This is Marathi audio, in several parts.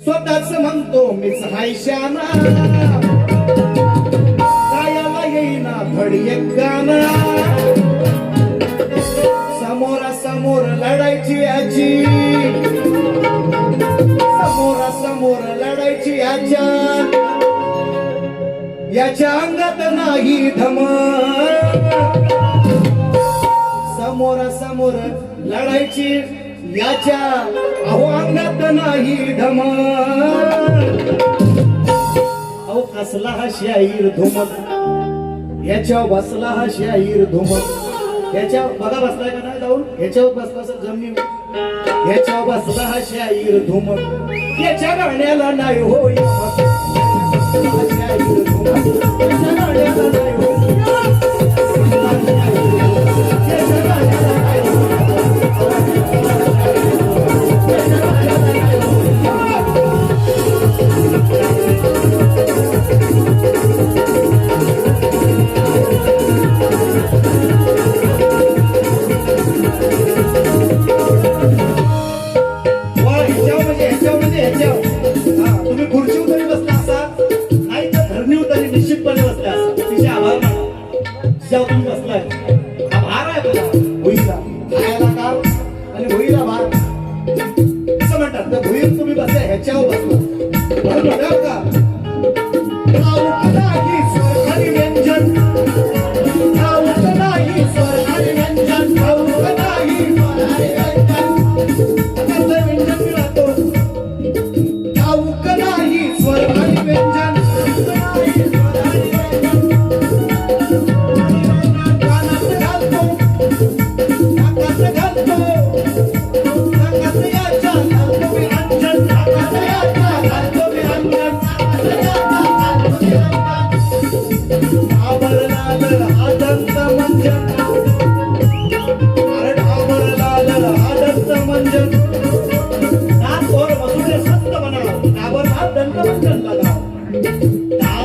स्वतःच म्हणतो मी हायशाना कायाला येईना धड गाना समोरासमोर लढायची आजी. समोरासमोर लढायची आजा. याच्या अंगात नाही धम. समोरासमोर लढायची याच्या अव्हांगात नाही अहो कसला हा शाहीर धुमक? याच्या बसला हा शाहीर धुमक? याच्या बघा बसलाय का नाही जाऊन? ह्याच्यावर बसला सर जमिनीवर ह्याच्या बसला हा शाहीर धुमक. याच्या गाण्याला नाही हो शाहीर याच्या गाण्याला नाही हो Jump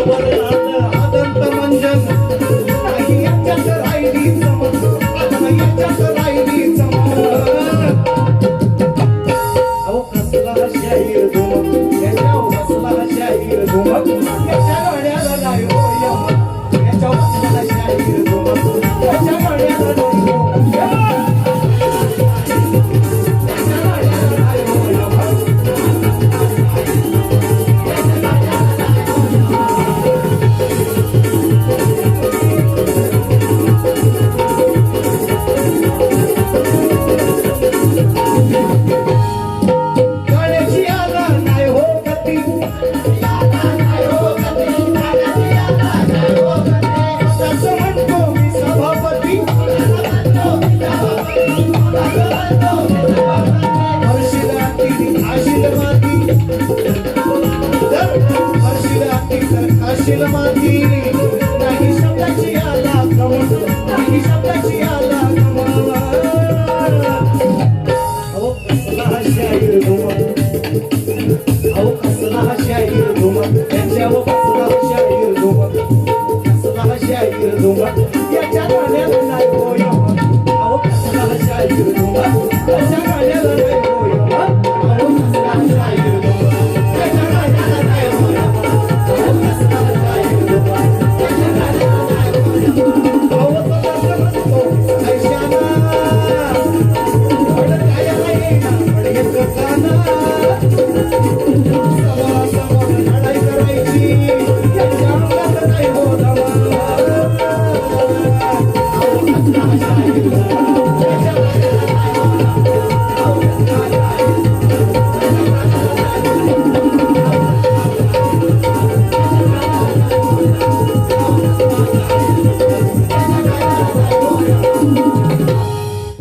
Thank you. माती नाही शब्दाची आला प्रवास नाही शब्दाची आला